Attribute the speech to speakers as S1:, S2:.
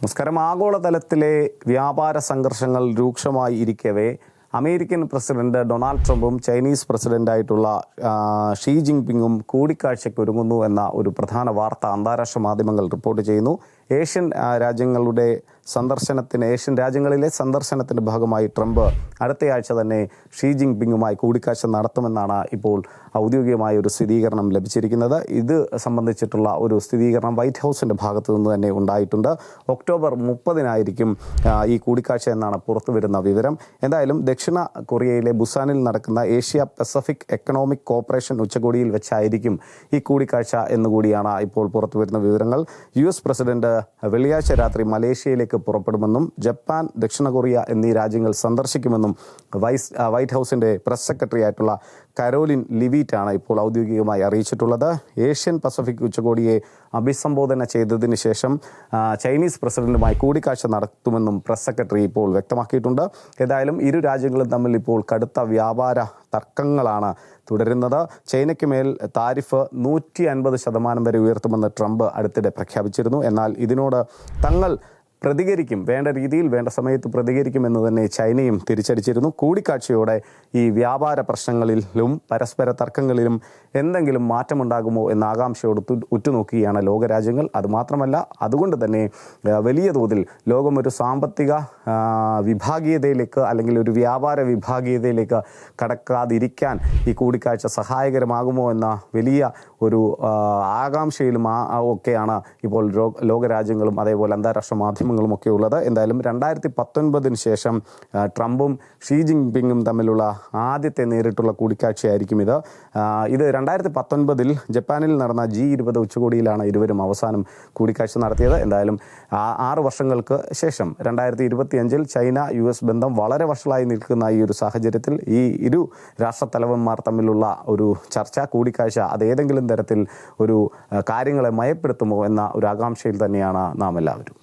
S1: നമസ്കാരം. ആഗോളതലത്തിലെ വ്യാപാര സംഘർഷങ്ങൾ രൂക്ഷമായി ഇരിക്കവേ അമേരിക്കൻ പ്രസിഡന്റ് ഡൊണാൾഡ് ട്രംപും ചൈനീസ് പ്രസിഡന്റായിട്ടുള്ള ഷീ ജിൻപിങ്ങും കൂടിക്കാഴ്ചയ്ക്ക് ഒരുങ്ങുന്നു എന്ന ഒരു പ്രധാന വാർത്ത അന്താരാഷ്ട്ര മാധ്യമങ്ങൾ റിപ്പോർട്ട് ചെയ്യുന്നു. ഏഷ്യൻ രാജ്യങ്ങളുടെ സന്ദർശനത്തിന് ഏഷ്യൻ രാജ്യങ്ങളിലെ സന്ദർശനത്തിന്റെ ഭാഗമായി ട്രംപ് അടുത്തയാഴ്ച തന്നെ ഷീ ജിങ് പിങ്ങുമായി കൂടിക്കാഴ്ച നടത്തുമെന്നാണ് ഇപ്പോൾ ഔദ്യോഗികമായ ഒരു സ്ഥിരീകരണം ലഭിച്ചിരിക്കുന്നത്. ഇത് സംബന്ധിച്ചിട്ടുള്ള ഒരു സ്ഥിരീകരണം വൈറ്റ് ഹൗസിന്റെ ഭാഗത്തു നിന്ന് തന്നെ ഉണ്ടായിട്ടുണ്ട്. ഒക്ടോബർ മുപ്പതിനായിരിക്കും ഈ കൂടിക്കാഴ്ച എന്നാണ് പുറത്തു വരുന്ന വിവരം. എന്തായാലും ദക്ഷിണ കൊറിയയിലെ ബുസാനിൽ നടക്കുന്ന ഏഷ്യ പസഫിക് എക്കണോമിക് കോപ്പറേഷൻ ഉച്ചകോടിയിൽ വെച്ചായിരിക്കും ഈ കൂടിക്കാഴ്ച എന്നുകൂടിയാണ് ഇപ്പോൾ പുറത്തു വരുന്ന വിവരങ്ങൾ. യു എസ് പ്രസിഡന്റ് വെള്ളിയാഴ്ച രാത്രി മലേഷ്യയിലേക്ക് പുറപ്പെടുമെന്നും ജപ്പാൻ ദക്ഷിണ കൊറിയ എന്നീ രാജ്യങ്ങൾ സന്ദർശിക്കുമെന്നും വൈസ് വൈറ്റ് ഹൗസിന്റെ പ്രസ് സെക്രട്ടറി ആയിട്ടുള്ള കരോലിൻ ലിവീറ്റാണ് ഇപ്പോൾ ഔദ്യോഗികമായി അറിയിച്ചിട്ടുള്ളത്. ഏഷ്യൻ പസഫിക് ഉച്ചകോടിയെ അഭിസംബോധന ചെയ്തതിന് ശേഷം ചൈനീസ് പ്രസിഡന്റുമായി കൂടിക്കാഴ്ച നടത്തുമെന്നും പ്രസ് സെക്രട്ടറി ഇപ്പോൾ വ്യക്തമാക്കിയിട്ടുണ്ട്. ഏതായാലും ഇരു രാജ്യങ്ങളും തമ്മിൽ ഇപ്പോൾ കടുത്ത വ്യാപാര തർക്കങ്ങളാണ് തുടരുന്നത്. ചൈനയ്ക്ക് മേൽ താരിഫ് നൂറ്റി അൻപത് ശതമാനം വരെ ഉയർത്തുമെന്ന് ട്രംപ് അടുത്തിടെ പ്രഖ്യാപിച്ചിരുന്നു. എന്നാൽ ഇതിനോട് തങ്ങൾ പ്രതികരിക്കും. വേണ്ട രീതിയിൽ വേണ്ട സമയത്ത് പ്രതികരിക്കുമെന്ന് തന്നെ ചൈനയും തിരിച്ചടിച്ചിരുന്നു. കൂടിക്കാഴ്ചയോടെ ഈ വ്യാപാര പ്രശ്നങ്ങളിലും പരസ്പര തർക്കങ്ങളിലും എന്തെങ്കിലും മാറ്റമുണ്ടാകുമോ എന്ന ആകാംക്ഷയോട് ഉറ്റുനോക്കുകയാണ് ലോകരാജ്യങ്ങൾ. അതുമാത്രമല്ല അതുകൊണ്ട് തന്നെ വലിയ തോതിൽ ലോകം ഒരു സാമ്പത്തിക വിഭാഗീയതയിലേക്ക് അല്ലെങ്കിൽ ഒരു വ്യാപാര വിഭാഗീയതയിലേക്ക് കടക്കാതിരിക്കാൻ ഈ കൂടിക്കാഴ്ച സഹായകരമാകുമോ എന്ന വലിയ ഒരു ആകാംക്ഷയിലും ഒക്കെയാണ് ഇപ്പോൾ ലോകരാജ്യങ്ങളും അതേപോലെ അന്താരാഷ്ട്ര മാധ്യമങ്ങളും ഒക്കെ ഉള്ളത് എന്തായാലും രണ്ടായിരത്തി പത്തൊൻപതിന് ശേഷം ട്രംപും ഷീ ജിൻപിങ്ങും തമ്മിലുള്ള ആദ്യത്തെ നേരിട്ടുള്ള കൂടിക്കാഴ്ചയായിരിക്കും ഇത്. ഇത് രണ്ടായിരത്തി പത്തൊൻപതിൽ ജപ്പാനിൽ നടന്ന ജി ഇരുപത് ഉച്ചകോടിയിലാണ് ഇരുവരും അവസാനം കൂടിക്കാഴ്ച നടത്തിയത്. എന്തായാലും ആ- ആറ് വർഷങ്ങൾക്ക് ശേഷം രണ്ടായിരത്തി ഇരുപത്തിയഞ്ചിൽ ചൈന യു എസ് ബന്ധം വളരെ വഷളായി നിൽക്കുന്ന ഈ ഒരു സാഹചര്യത്തിൽ ഈ ഇരു രാഷ്ട്രത്തലവന്മാർ തമ്മിലുള്ള ഒരു ചർച്ച കൂടിക്കാഴ്ച അത് ഏതെങ്കിലും തരത്തിൽ ഒരു കാര്യങ്ങളെ മയപ്പെടുത്തുമോ എന്ന ഒരു ആകാംക്ഷയിൽ തന്നെയാണ് നാം എല്ലാവരും